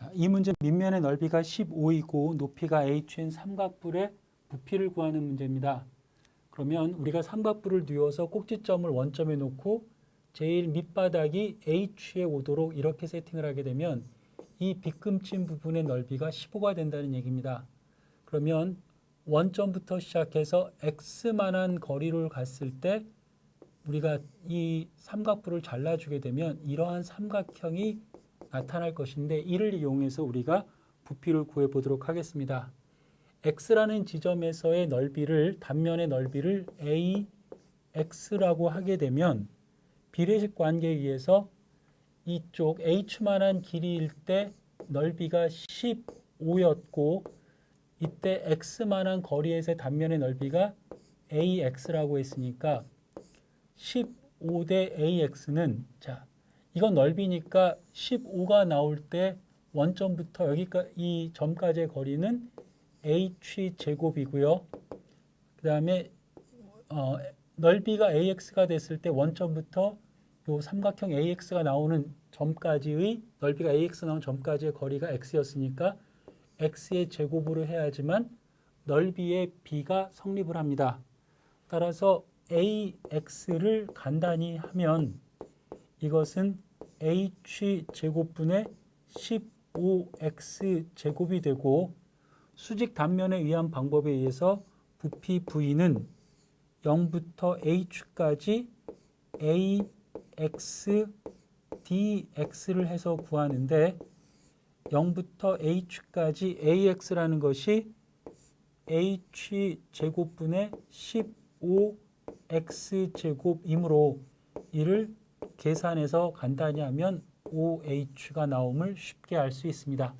자, 이 문제 밑면의 넓이가 15이고 높이가 h인 삼각뿔의 부피를 구하는 문제입니다. 그러면 우리가 삼각뿔을 뉘어서 꼭지점을 원점에 놓고 제일 밑바닥이 h에 오도록 이렇게 세팅을 하게 되면 이 빗금친 부분의 넓이가 15가 된다는 얘기입니다. 그러면 원점부터 시작해서 x만한 거리를 갔을 때 우리가 이 삼각뿔을 잘라주게 되면 이러한 삼각형이 나타날 것인데 이를 이용해서 우리가 부피를 구해 보도록 하겠습니다. x라는 지점에서의 넓이를 단면의 넓이를 ax라고 하게 되면 비례식 관계에 의해서 이쪽 h만한 길이일 때 넓이가 15였고 이때 x만한 거리에서의 단면의 넓이가 ax라고 했으니까 15 대 ax는 자 이건 넓이니까 15가 나올 때 원점부터 여기까지 이 점까지의 거리는 h 제곱이고요. 그 다음에 어, 넓이가 ax가 됐을 때 원점부터 요 삼각형 ax가 나오는 점까지의 넓이가 ax 나오는 점까지의 거리가 x였으니까 x의 제곱으로 해야지만 넓이의 b가 성립을 합니다. 따라서 ax를 간단히 하면 이것은 h 제곱분의 15x 제곱이 되고 수직 단면에 의한 방법에 의해서 부피 v는 0부터 h까지 ax dx를 해서 구하는데 0부터 h까지 ax라는 것이 h 제곱분의 15x 제곱이므로 이를 계산해서 간단히 하면 OH가 나옴을 쉽게 알 수 있습니다.